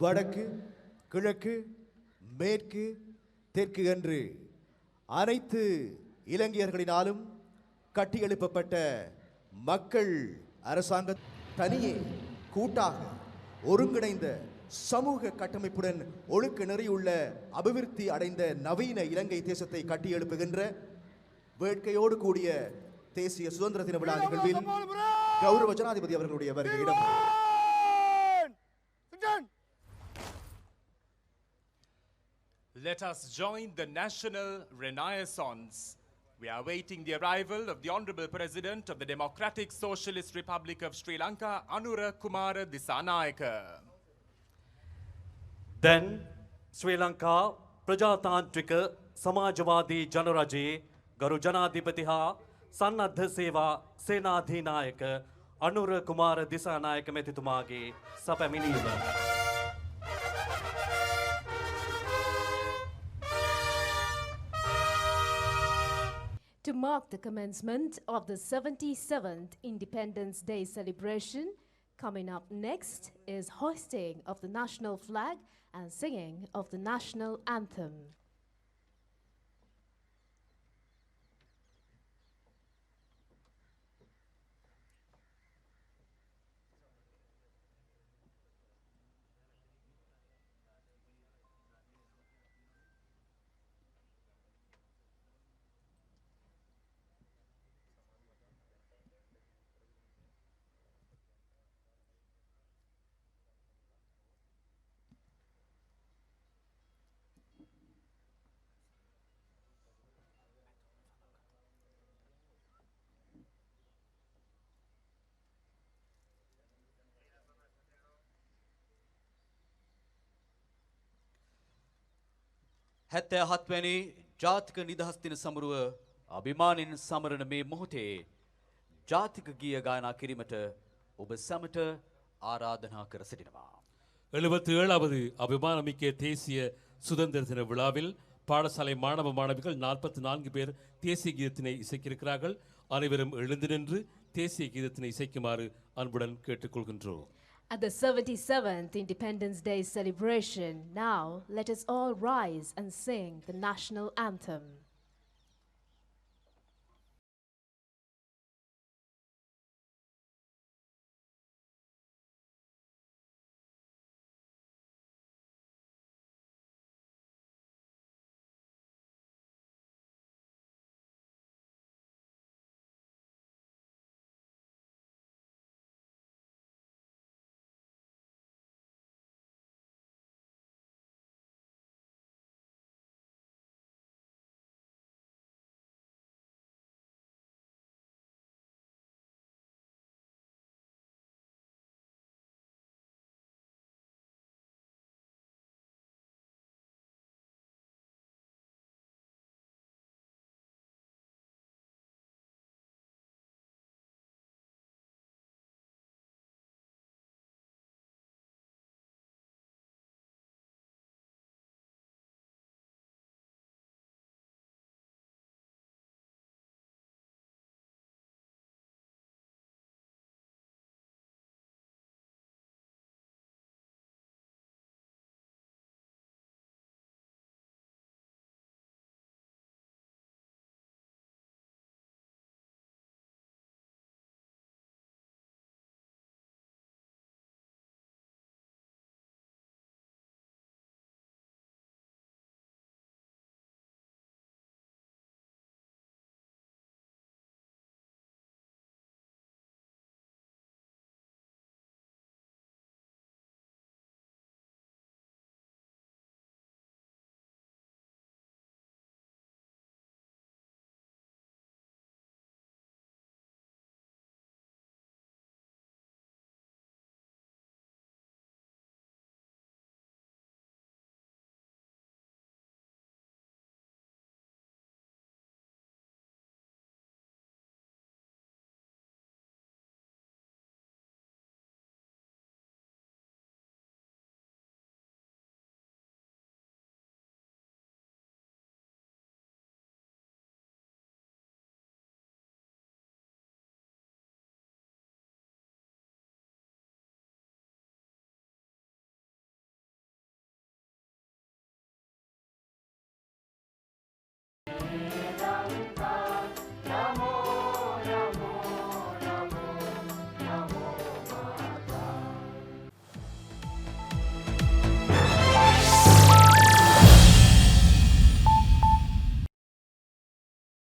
வடக்கு கிழக்கு மேற்கு தெற்கு என்று அனைத்து இலங்கையர்களினாலும் கட்டியெழுப்பப்பட்ட மக்கள் அரசாங்க தனியே கூட்டாக ஒருங்கிணைந்த சமூக கட்டமைப்புடன் ஒழுக்க நிறையுள்ள அபிவிருத்தி அடைந்த நவீன இலங்கை தேசத்தை கட்டியெழுப்புகின்ற வேட்கையோடு கூடிய தேசிய சுதந்திர தின விழா நிகழ்வில் கௌரவ ஜனாதிபதி அவர்களுடைய வருகையிடம் Let us join the national renaissance. We are awaiting the arrival of the Honorable President of the Democratic Socialist Republic of Sri Lanka, Anura Kumara Disanayaka. දැන් ශ්‍රී ලංකා ප්‍රජාතාන්ත්‍රික සමාජවාදී ජනරජයේ ගරු ජනාධිපති හා සන්නද්ධ සේවා සේනාධීනායක Anura Kumara Dissanayake මැතිතුමාගේ සැපැමිණීම. To mark the commencement of the 77th Independence Day celebration, coming up next is hoisting of the national flag and singing of the national anthem. හැත්තෑ හත්වැනි ජාතික නිදහස් දින සමරුව අභිමානින් සමරන මේ මොහොතේ ජාතික ගිය ගායනා කිරීමට ඔබ සැමට ආරාධනා කර සිටිනවා. எழுபத்தி ஏழாவது அபிமானமிக்க தேசிய சுதந்திர தின விழாவில் பாடசாலை மாணவ மாணவிகள் நாற்பத்தி நான்கு பேர் தேசிய கீதத்தினை இசைக்கிருக்கிறார்கள் அனைவரும் எழுந்து நின்று தேசிய கீதத்தினை இசைக்குமாறு அன்புடன் கேட்டுக்கொள்கின்றோம் At the 77th Independence Day celebration, now let us all rise and sing the national anthem.